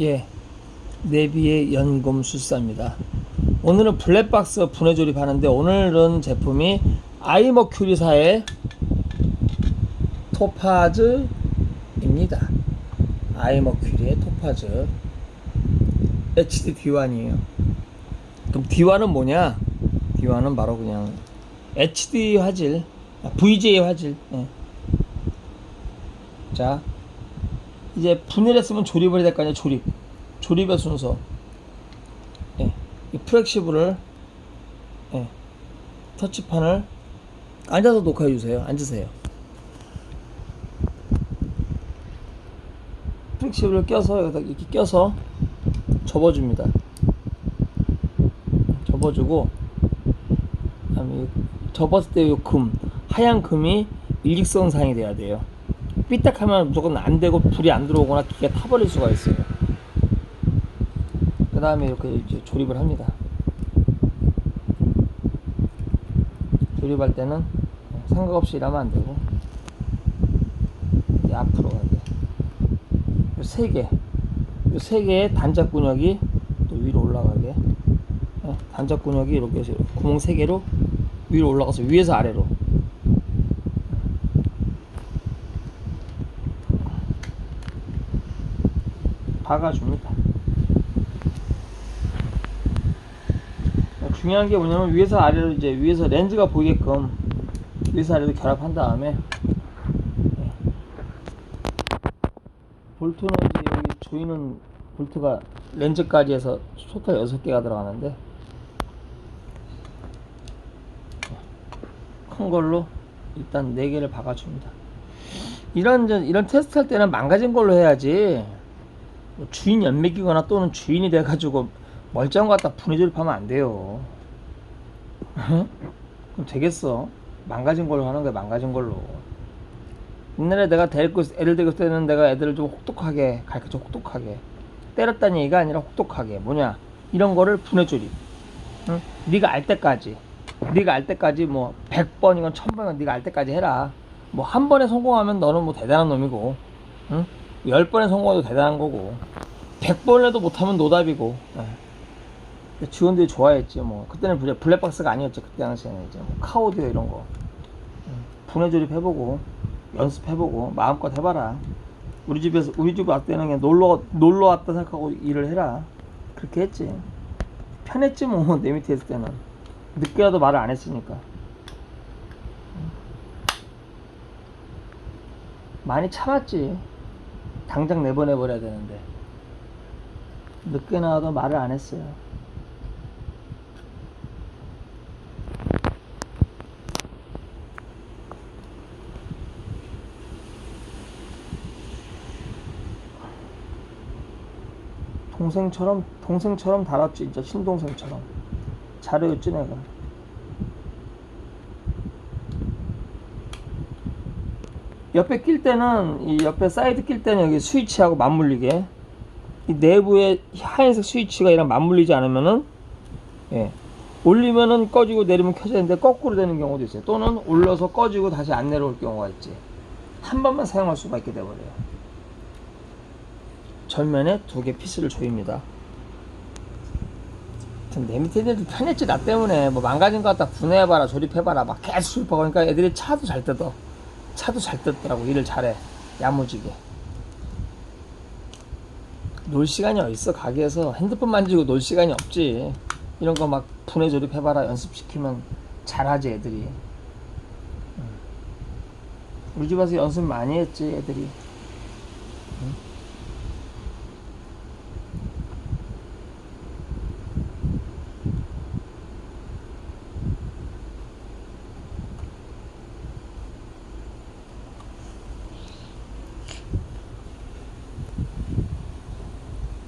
예, 네비의 연금 술사입니다. 오늘은 블랙박스 분해 조립하는데 오늘은 제품이 아이머큐리사의 토파즈입니다. 아이머큐리의 토파즈 HD D1이에요. 그럼 D1은 뭐냐? D1은 바로 그냥 HD 화질, 아, VGA 화질. 예. 자, 이제 분해를 했으면 조립을 해야 될 거 아니에요 조립. 조립의 순서. 예. 이 프렉시블을 예. 터치판을 앉아서 녹화해 주세요. 앉으세요. 프렉시블을 껴서 여기다 이렇게 껴서 접어줍니다. 접어주고 접었을 때 이 금 하얀 금이 일직선상이 돼야 돼요 삐딱하면 무조건 안 되고 불이 안 들어오거나 기가 타버릴 수가 있어요. 그 다음에 이렇게 이제 조립을 합니다. 조립할 때는 생각 없이 일하면 안 되고 이제 앞으로 가게. 요세 개, 요세 개의 단짝 근육이 또 위로 올라가게. 예, 단짝 근육이 이렇게 해서 구멍 세 개로 위로 올라가서 위에서 아래로. 박아줍니다. 중요한 게 뭐냐면 위에서 아래로 이제 위에서 렌즈가 보이게끔 위에서 아래로 결합한 다음에 예. 볼트는 이제 여기 조이는 볼트가 렌즈까지 해서 토탈 6개가 들어가는데 큰 걸로 일단 4개를 박아줍니다. 이런 이런 테스트 할 때는 망가진 걸로 해야지 뭐 주인 연맥이거나 또는 주인이 돼가지고 멀쩡한 거 갖다 분해 조립하면 안 돼요. 어? 그럼 되겠어? 망가진 걸로 하는 거야, 망가진 걸로. 옛날에 내가 데리고 있- 애들 데리고 때는 내가 애들을 좀 혹독하게 가르쳐 혹독하게 때렸다는 얘기가 아니라 혹독하게 뭐냐 이런 거를 분해 조립. 응? 네가 알 때까지 네가 알 때까지 뭐 100번이건 1000번이건 네가 알 때까지 해라. 뭐 한 번에 성공하면 너는 뭐 대단한 놈이고 응? 10번에 성공해도 대단한 거고 100번 해도 못하면 노답이고 예. 근데 직원들이 좋아했지 뭐. 그때는 블랙- 블랙박스가 아니었죠 그때 당시에는 이제. 뭐 카오디오 이런 거. 음, 분해 조립해보고 연습해보고 마음껏 해봐라. 우리 집에서 우리 집 왔을 때는 그냥 놀러 놀러 왔다 생각하고 일을 해라. 그렇게 했지. 편했지 뭐 내 밑에 있을 때는. 늦게라도 말을 안 했으니까. 음. 많이 참았지 당장 내보내버려야 되는데. 늦게 나와도 말을 안 했어요. 동생처럼 동생처럼 달았지 진짜 친동생처럼. 잘해줬지 내가 옆에 낄 때는 이 옆에 사이드 낄 때는 여기 스위치하고 맞물리게. 이 내부에 하얀색 스위치가 이랑 맞물리지 않으면은 예. 올리면은 꺼지고 내리면 켜지는데 거꾸로 되는 경우도 있어요. 또는 올려서 꺼지고 다시 안 내려올 경우가 있지. 한 번만 사용할 수가 있게 돼버려요. 전면에 두 개 피스를 조입니다. 내 밑에 애들도 편했지 나 때문에. 뭐 망가진 거 갖다. 분해해봐라 조립해봐라. 막 계속 조립하고 그러니까 애들이 차도 잘 뜯어 차도 잘 뜯더라고 일을 잘해. 야무지게. 놀 시간이 어딨어 가게에서. 핸드폰 만지고 놀 시간이 없지. 이런 거 막 분해 조립해봐라 연습시키면 잘하지 애들이. 응. 우리 집 와서 연습 많이 했지 애들이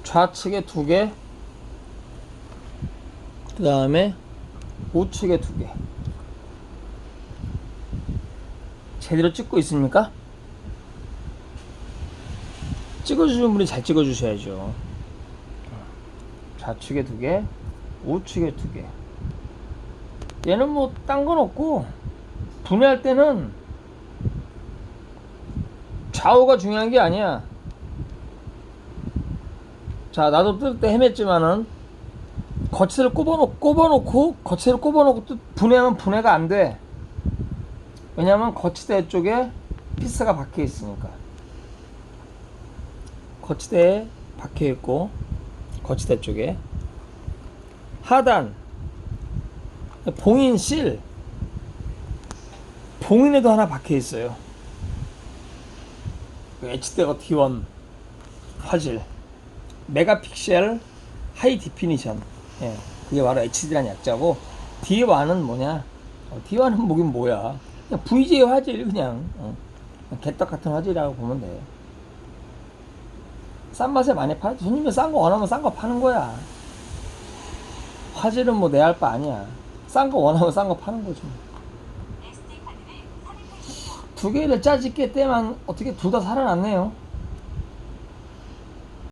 좌측에 두 개, 그 다음에 우측에 두 개. 제대로 찍고 있습니까? 찍어주시는 분이 잘 찍어주셔야죠. 좌측에 두 개, 우측에 두 개. 얘는 뭐 딴 건 없고 분해할 때는 좌우가 중요한 게 아니야. 자 나도 뜰 때 헤맸지만은 거치대를 꼽아놓고 꼽아놓고 거치대를 꼽아놓고 또 분해하면 분해가 안 돼. 왜냐면 거치대 쪽에 피스가 박혀 있으니까. 거치대에 박혀 있고 거치대 쪽에 하단 봉인 실 봉인에도 하나 박혀 있어요. 그 H대가 T1 화질 메가픽셀 하이 디피니션. 예, 그게 바로 HD라는 약자고 D1은 뭐냐? 어, D1은 뭐긴 뭐야? 그냥 VJ 화질 그냥 어, 개떡 같은 화질이라고 보면 돼. 싼 맛에 많이 팔지 손님이 싼 거 원하면 싼 거 파는 거야. 화질은 뭐 내 할 바 아니야. 싼 거 원하면 싼 거 파는 거지. 뭐. 두 개를 짜집게 때만 어떻게 둘 다 살아났네요